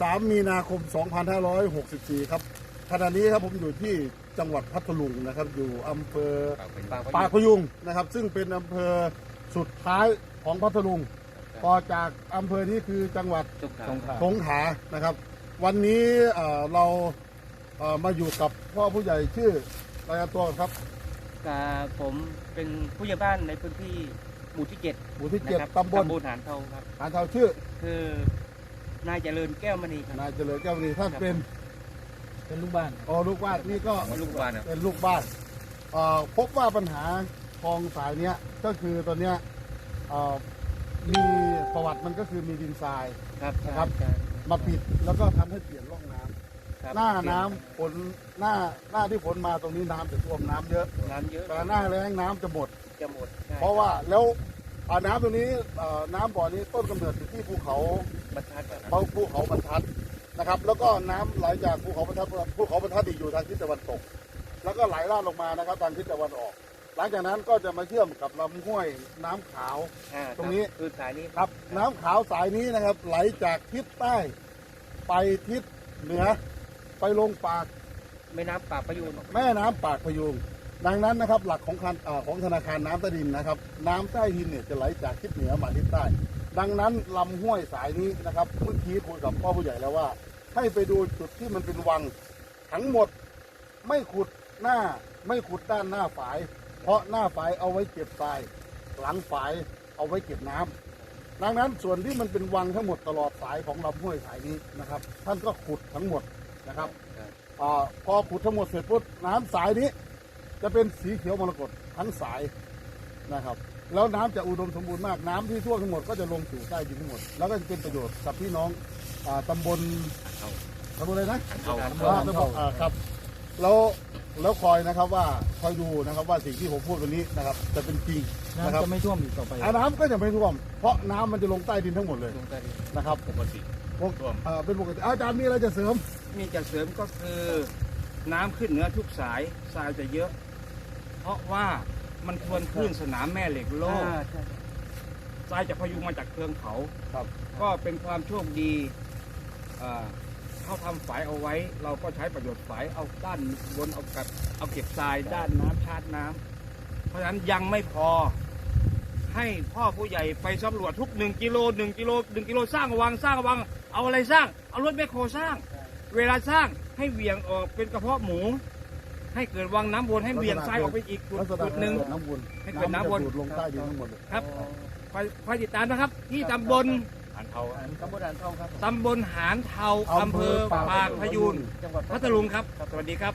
13มีนาคม 2564 ครับขณะนี้ครับผมอยู่ที่จังหวัดพัทลุงนะครับ อยู่อำเภอปากพยุงนะครับ ซึ่งเป็นอำเภอสุดท้ายของพัทลุงต่อจากอำเภอนี้คือจังหวัดสงขลาสงขลานะครับ วันนี้เอ่อเราเอ่อมาอยู่กับพ่อผู้ใหญ่ชื่อรายงานตัวครับอ่าผมเป็นผู้ใหญ่บ้านในพื้นที่หมู่ที่เจ็ดหมู่ที่นะเจ็ดครับตำบลตำบลหานเทาครับหาเทาชื่อ คือ นายเจริญแก้วมณีครับ นายเจริญแก้วมณีท่านเป็นเป็นลูกบ้าน อ๋อลูกบ้านนี่ก็ลูกบ้านครับ เป็นลูกบ้านเอ่อพบว่าปัญหาคลองสายเนี้ยก็คือตอนเนี้ยเอ่อมีประวัติมันก็คือมีดินทราย ครับนะครับ ใช่ มาปิดแล้วก็ทำให้เปลี่ยนร่องน้ำครับหน้าน้ำฝนหน้าหน้าที่ฝนมาตรงนี้น้ำจะท่วมน้ำเยอะน้ำเยอะแต่หน้าแรงน้ำจะหมด จะหมดใช่เพราะว่าแล้ว อ่าน้ำตรงนี้เอ่อน้ำบ่อนี้ต้นกำเนิดอยู่ที่ภูเขาบรรทัดครับเขาภูเขาบรรทัดนะครับ แล้วก็น้ำไหลจากภูเขาบรรทัดภูเขาบรรทัดอีกอยู่ทางทิศตะวันตก แล้วก็ไหลลาดลงมานะครับทางทิศตะวันออก หลังจากนั้นก็จะมาเชื่อมกับลำห้วยน้ำขาว อ่าตรงนี้ คือสายนี้ครับน้ำขาวสายนี้นะครับ ไหลจากทิศใต้ ไปทิศเหนือ ไปลงปากแม่น้ำปากพยูนแม่น้ำปากพยุง ดังนั้นนะครับหลักของคันอ่าของธนาคารน้ำใต้ดินนะครับ น้ำใต้ดินเนี่ยจะไหลจากทิศเหนือมาทิศใต้ ดังนั้นลำห้วยสายนี้นะครับเมื่อกี้คุยกับพ่อผู้ใหญ่แล้วว่า ให้ไปดูจุดที่มันเป็นวัง ทั้งหมดไม่ขุดหน้าไม่ขุดด้านหน้าฝาย เพราะหน้าฝายเอาไว้เก็บทราย หลังฝายเอาไว้เก็บน้ำดังนั้นส่วนที่มันเป็นวังทั้งหมดตลอดสายของลำห้วยสายนี้นะครับ ท่านก็ขุดทั้งหมดนะครับอาพอขุดทั้งหมดเสร็จปุ๊บน้ำสายนี้ จะเป็นสีเขียวมรกตทั้งสายนะครับ แล้วน้ำจะอุดมสมบูรณ์มากน้ำที่ท่วมทั้งหมดก็จะลงสู่ใต้ดินทั้งหมด แล้วก็จะเป็นประโยชน์กับพี่น้องอ่าตำบลตำบลอะไรนะเอาอ่าตำบลอ่าครับแล้วแล้วคอยนะครับว่าคอยดูนะครับว่าสิ่งที่ผมพูดวันนี้นะครับ จะเป็นจริงนะครับน้ำจะไม่ท่วมอีกต่อไปอ่าน้ำก็จะไม่ท่วม เพราะน้ำมันจะลงใต้ดินทั้งหมดเลยลงใต้ดินนะครับปกติพวกอ่าเป็นปกติอาจารย์มีอะไรจะเสริม มีจะเสริมก็คือน้ำขึ้นเหนือทุกสายทรายจะเยอะ เพราะว่ามันควรขึ้นสนามแม่เหล็กโลกอ่าใช่ทรายจะพยุงมาจากเทืองเขาครับ ก็เป็นความโชคดีอ่าเขาทำฝายเอาไว้ เราก็ใช้ประโยชน์ฝายเอาด้านบนเอากับเอาเก็บทรายด้านน้ำชาร์จน้ำเพราะฉะนั้นยังไม่พอให้พ่อผู้ใหญ่ไปสำรวจทุกหนึ่งกิโลหนึ่งกิโลหนึ่งกิโลสร้างวังสร้างวัง เอาอะไรสร้าง เอารถแมคโครสร้าง เวลาสร้างให้เหวี่ยงออกเป็นกระเพาะหมู ให้เกิดวังน้ำวนให้เหวี่ยงทรายออกไปอีกจุดลักษณะจุดหนึ่งเกิดน้ำวนให้เกิดน้ำวน จะดูดลงใต้ดินทั้งหมดเลยครับคอยคอยติดตามนะครับ ที่ตำบลอันเขาตำบลหานเทาครับตำบลหานเทาอำเภอปากพยูนจังหวัดพัทลุงครับ สวัสดีครับ